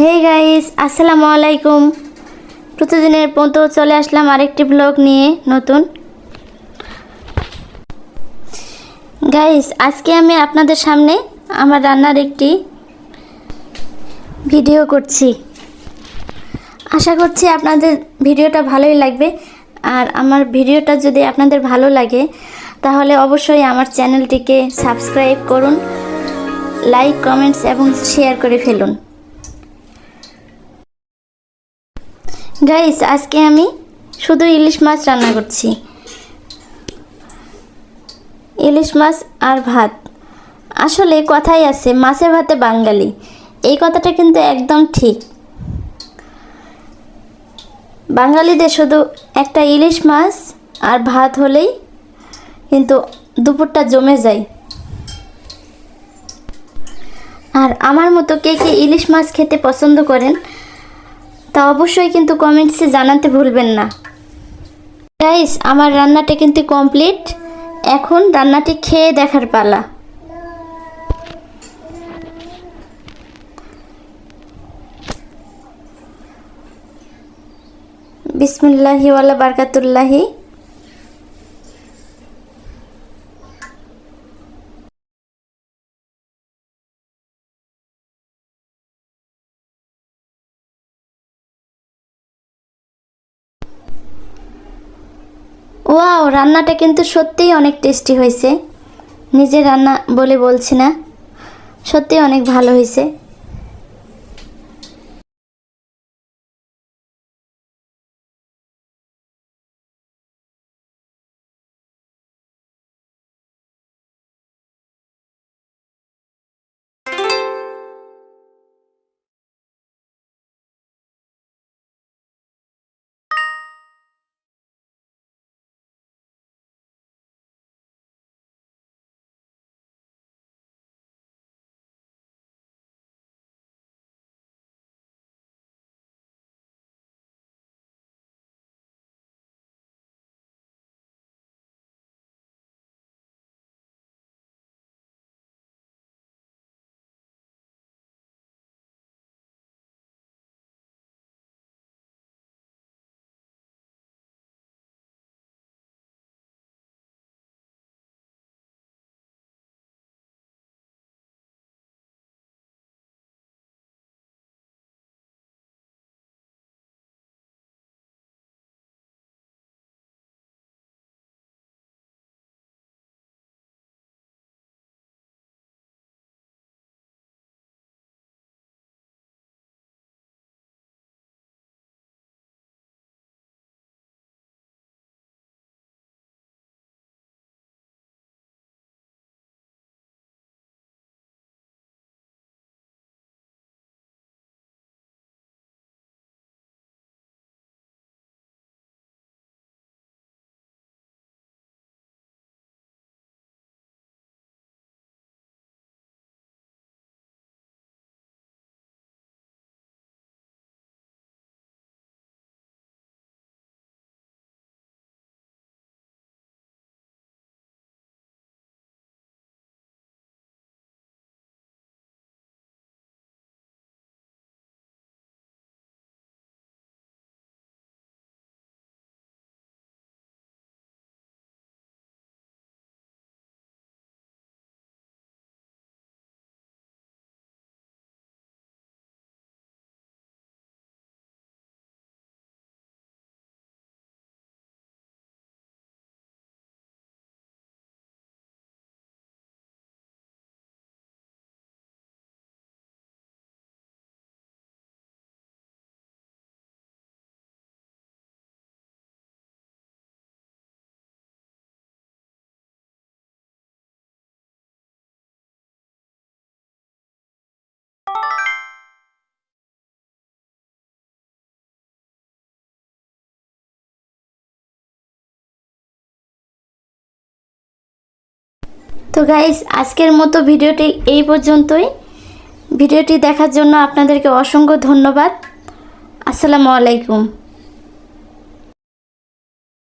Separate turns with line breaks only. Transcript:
Hey guys আসসালামু আলাইকুম। প্রতিদিনের মতো চলে আসলাম আরেকটি ব্লগ নিয়ে, নতুন। গাইস আজকে আমি আপনাদের সামনে আমার রান্নার একটি ভিডিও করছি। আশা করছি আপনাদের ভিডিওটা ভালোই লাগবে। আর আমার ভিডিওটা যদি আপনাদের ভালো লাগে, তাহলে অবশ্যই আমার চ্যানেলটিকে সাবস্ক্রাইব করুন লাইক কমেন্টস এবং শেয়ার করে ফেলুন। গাইস আজকে আমি শুধু ইলিশ মাছ রান্না করছি। ইলিশ মাছ আর ভাত। আসলে কথাই আছে, মাছে ভাতে বাঙালি। এই কথাটা কিন্তু একদম ঠিক। বাঙালিদের শুধু একটা ইলিশ মাছ আর ভাত হলেই কিন্তু দুপুরটা জমে যায়। আর আমার মতো কে কে ইলিশ মাছ খেতে পছন্দ করেন তা অবশ্যই কিন্তু কমেন্টসে জানাতে ভুলবেন না। গাইস আমার রান্নাটা কিন্তু কমপ্লিট এখন রান্নাটি খেয়ে দেখার পালা। বিসমুল্লাহি ওয়ালা বারকাতুল্লাহি। ওয়াও, রান্নাটা কিন্তু সত্যিই অনেক টেস্টি হয়েছে। নিজে রান্না বলে বলছি না, সত্যিই অনেক ভালো হয়েছে। তো গাইস আজকের মতো ভিডিওটি এই পর্যন্তই। ভিডিওটি দেখার জন্য আপনাদেরকে অসংখ্য ধন্যবাদ। আসসালামু আলাইকুম।